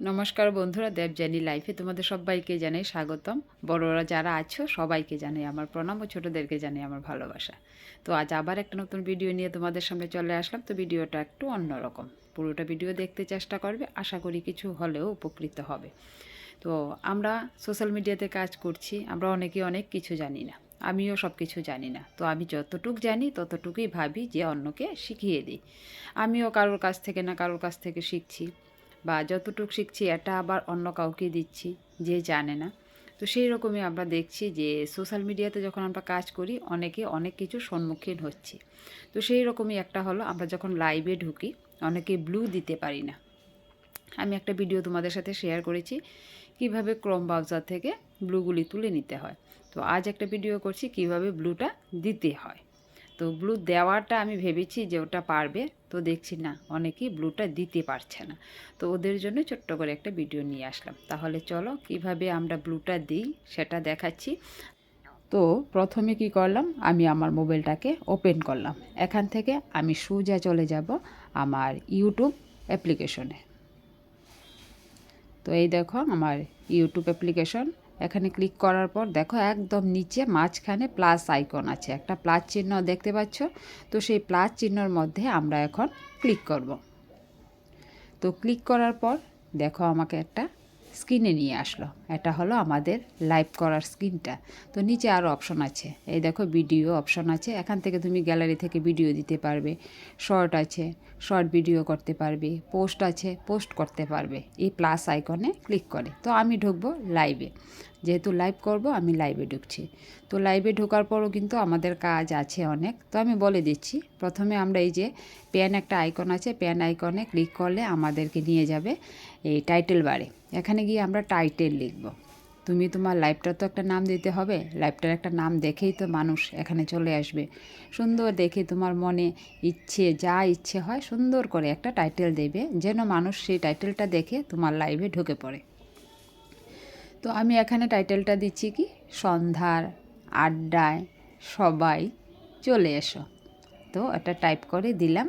নমস্কার বন্ধুরা দেবজানি লাইফে তোমাদের সবাইকে জানাই স্বাগতম। বড়রা যারা আছো, সবাইকে জানাই আমার প্রণাম ও ছোটোদেরকে জানাই আমার ভালোবাসা। তো আজ আবার একটা নতুন ভিডিও নিয়ে তোমাদের সামনে চলে আসলাম। তো ভিডিওটা একটু অন্যরকম। পুরোটা ভিডিও দেখতে চেষ্টা করবে, আশা করি কিছু হলেও উপকৃত হবে। তো আমরা সোশ্যাল মিডিয়াতে কাজ করছি, আমরা অনেকে অনেক কিছু জানি না, আমিও সব কিছু জানি না। তো আমি যতটুক জানি, ততটুকুই ভাবি যে অন্যকে শিখিয়ে দিই। আমিও কারোর কাছ থেকে না কারোর কাছ থেকে শিখছি। বা যতটুকু শিখছি, এটা আবার অন্য কাউকে দিচ্ছি, যে জানে না। তো সেই রকমই আমরা দেখছি যে, সোশ্যাল মিডিয়াতে যখন আমরা কাজ করি, অনেকে অনেক কিছু সম্মুখীন হচ্ছে। তো সেই রকমই একটা হলো, আমরা যখন লাইভে ঢুকি, অনেকে ব্লু দিতে পারি না। আমি একটা ভিডিও তোমাদের সাথে শেয়ার করেছি, কীভাবে ক্রোম ব্রাউজার থেকে ব্লুগুলি তুলে নিতে হয়। তো আজ একটা ভিডিও করছি, কীভাবে ব্লুটা দিতে হয়। তো ব্লু দেওয়াটা আমি ভেবেছি যে ওটা পারবে, তো দেখছি না, অনেকেই ব্লুটা দিতে পারছে না। তো ওদের জন্য ছোট্ট করে একটা ভিডিও নিয়ে আসলাম। তাহলে চলো কীভাবে আমরা ব্লুটা দিই সেটা দেখাচ্ছি। তো প্রথমে কি করলাম, আমি আমার মোবাইলটাকে ওপেন করলাম। এখান থেকে আমি সোজা চলে যাব আমার ইউটিউব অ্যাপ্লিকেশনে তো এই দেখো আমার ইউটিউব অ্যাপ্লিকেশন এখানে ক্লিক করার পর দেখো একদম নিচে মাঝখানে প্লাস আইকন আছে। একটা প্লাস চিহ্ন দেখতে পাচ্ছ? তো সেই প্লাস চিহ্নর মধ্যে আমরা এখন ক্লিক করব। তো ক্লিক করার পর দেখো আমাকে একটা স্ক্রিনে নিয়ে আসলো। এটা হলো আমাদের লাইভ করার স্ক্রিনটা তো নিচে আরও অপশন আছে। এই দেখো ভিডিও অপশন আছে। এখান থেকে তুমি গ্যালারি থেকে ভিডিও দিতে পারবে। শর্ট আছে শর্ট ভিডিও করতে পারবে। পোস্ট আছে পোস্ট করতে পারবে। এই প্লাস আইকনে ক্লিক করে। তো আমি ঢুকবো লাইভে যেহেতু লাইভ করব, আমি লাইভে ঢুকছি। তো লাইভে ঢোকার পরও কিন্তু আমাদের কাজ আছে অনেক। তো আমি বলে দিচ্ছি, প্রথমে আমরা এই যে প্যান একটা আইকন আছে প্যান আইকনে ক্লিক করলে আমাদেরকে নিয়ে যাবে এই টাইটেল বারে এখানে গিয়ে আমরা টাইটেল লিখব। তুমি তোমার লাইভটার তো একটা নাম দিতে হবে লাইভটার একটা নাম দেখেই তো মানুষ এখানে চলে আসবে। সুন্দর দেখে তোমার মনে ইচ্ছে, যা ইচ্ছে হয় সুন্দর করে একটা টাইটেল দেবে, যেন মানুষ সেই টাইটেলটা দেখে তোমার লাইভে ঢুকে পড়ে। তো আমি এখানে টাইটেলটা দিচ্ছি কি? সন্ধ্যার আড্ডায় সবাই চলে এসো। তো এটা টাইপ করে দিলাম।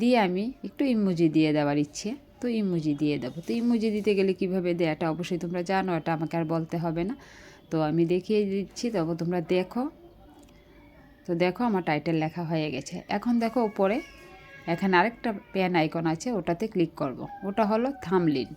দিয়ে আমি একটু ইমুজি দিয়ে দেওয়ার ইচ্ছে, তো ইমুজি দিয়ে দেবো। তো ইমুজি দিতে গেলে কীভাবে দেয়? এটা অবশ্যই তোমরা জানো, এটা আমাকে আর বলতে হবে না। তো আমি দেখিয়ে দিচ্ছি তবে তোমরা দেখো। তো দেখো আমার টাইটেল লেখা হয়ে গেছে। এখন দেখো উপরে, এখানে আরেকটা প্যান আইকন আছে, ওটাতে ক্লিক করব। ওটা হলো থামলিন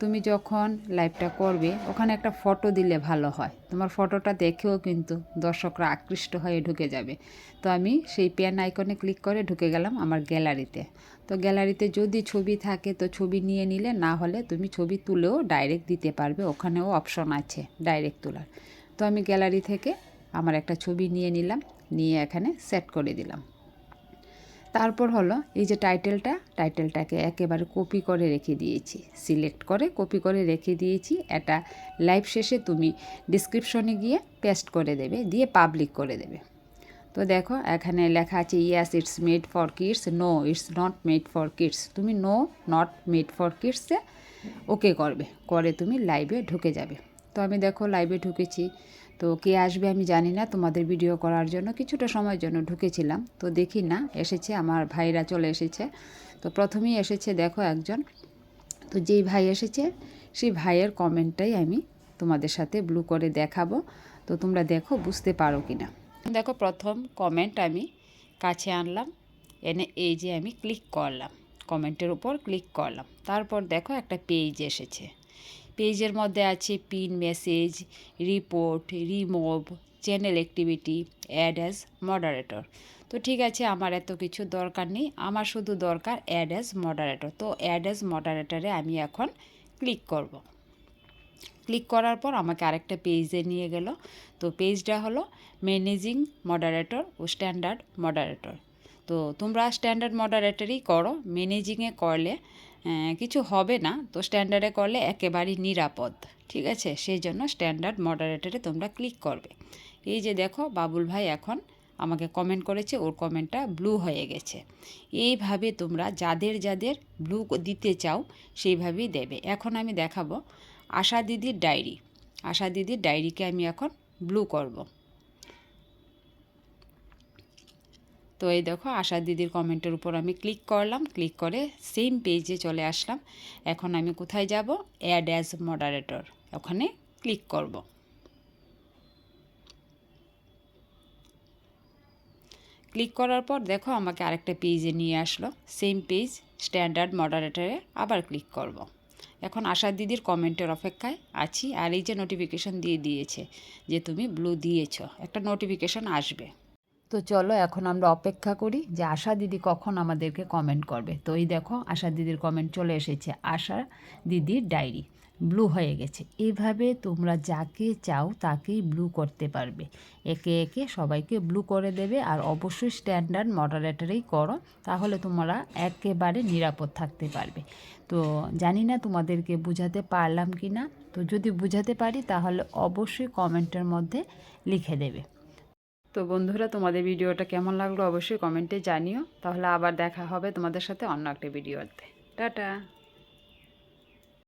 তুমি যখন লাইভটা করবে, ওখানে একটা ফটো দিলে ভালো হয়। তোমার ফটোটা দেখেও কিন্তু দর্শকরা আকৃষ্ট হয়ে ঢুকে যাবে। তো আমি সেই পেন আইকনে ক্লিক করে ঢুকে গেলাম আমার গ্যালারিতে তো গ্যালারিতে যদি ছবি থাকে, তো ছবি নিয়ে নিলে, না হলে তুমি ছবি তুলেও ডাইরেক্ট দিতে পারবে। ওখানেও অপশন আছে ডাইরেক্ট তোলার। তো আমি গ্যালারি থেকে আমার একটা ছবি নিয়ে নিলাম, নিয়ে এখানে সেট করে দিলাম। তারপর হলো এই যে টাইটেলটা, টাইটেলটাকে একেবারে কপি করে রেখে দিয়েছি। সিলেক্ট করে কপি করে রেখে দিয়েছি। এটা লাইভ শেষে তুমি ডিসক্রিপশনে গিয়ে পেস্ট করে দেবে, দিয়ে পাবলিক করে দেবে। তো দেখো, এখানে লেখা আছে yes it's made for kids no it's not made for kids তুমি নো নট মেড ফর কিডসে ওকে করবে। করে তুমি লাইভে ঢুকে যাবে। তো আমি দেখো লাইভে ঢুকেছি। তো কে আসবে আমি জানি না, তোমাদের ভিডিও করার জন্য কিছুটা সময়ের জন্য ঢুকেছিলাম। তো দেখি না, এসেছে, আমার ভাইরা চলে এসেছে। তো প্রথমেই এসেছে দেখো একজন। তো যেই ভাই এসেছে, সেই ভাইয়ের কমেন্টটাই আমি তোমাদের সাথে ব্লু করে দেখাবো। তো তোমরা দেখো, বুঝতে পারো কি না দেখো প্রথম কমেন্ট আমি কাছে আনলাম। এনে এই যে আমি ক্লিক করলাম। কমেন্টের উপর ক্লিক করলাম। তারপর দেখো একটা পেজ এসেছে। পেজের মধ্যে আছে pin message, report, remove, channel activity, add as moderator. তো ঠিক আছে, আমার এত কিছু দরকার নেই। আমার শুধু দরকার অ্যাড অ্যাজ মডারেটর। তো অ্যাড অ্যাজ মডারেটরে আমি এখন ক্লিক করব। ক্লিক করার পর আমাকে আরেকটা পেজে নিয়ে গেল। তো পেজটা হলো ম্যানেজিং মডারেটর ও স্ট্যান্ডার্ড মডারেটর। তো তোমরা স্ট্যান্ডার্ড মডারেটরই করো। ম্যানেজিংয়ে করলে কিছু হবে না। তো স্ট্যান্ডার্ডে করলে একেবারেই নিরাপদ। ঠিক আছে? সেই জন্য স্ট্যান্ডার্ড মডারেটরে তোমরা ক্লিক করবে। এই যে দেখো, বাবুল ভাই এখন আমাকে কমেন্ট করেছে, ওর কমেন্টটা ব্লু হয়ে গেছে। এইভাবে তোমরা যাদের যাদের ব্লু দিতে চাও, সেইভাবেই দেবে। এখন আমি দেখাবো আশা দিদির ডায়েরি আশা দিদির ডায়েরিকে আমি এখন ব্লু করব। তো এই দেখো আশা দিদির কমেন্টের উপর আমি ক্লিক করলাম ক্লিক করে সেম পেজে চলে আসলাম। এখন আমি কোথায় যাব? অ্যাড অ্যাজ মডারেটর ওখানে ক্লিক করব। ক্লিক করার পর দেখো আমাকে আরেকটা পেজে নিয়ে আসলো সেম পেজ স্ট্যান্ডার্ড মডারেটরে আবার ক্লিক করব। এখন আশা দিদির কমেন্টের অপেক্ষায় আছি, আর এই যে নোটিফিকেশন দিয়ে দিয়েছে যে তুমি ব্লু দিয়েছ, একটা নোটিফিকেশন আসবে। তো চলো এখন আমরা অপেক্ষা করি যে আশা দিদি কখন আমাদেরকে কমেন্ট করবে। তো এই দেখো, আশা দিদির কমেন্ট চলে এসেছে। আশা দিদির ডায়েরি ব্লু হয়ে গেছে। এভাবে তোমরা যাকে চাও তাকেই ব্লু করতে পারবে। একে একে সবাইকে ব্লু করে দেবে আর অবশ্যই স্ট্যান্ডার্ড মডারেটারেই করো, তাহলে তোমরা একেবারে নিরাপদ থাকতে পারবে। তো জানি না তোমাদেরকে বুঝাতে পারলাম কি না তো যদি বুঝাতে পারি তাহলে অবশ্যই কমেন্টের মধ্যে লিখে দেবে। তো বন্ধুরা, তোমাদের ভিডিওটা কেমন লাগল অবশ্যই কমেন্টে জানিও। তাহলে আবার দেখা হবে তোমাদের সাথে অন্য একটা ভিডিওতে। টাটা!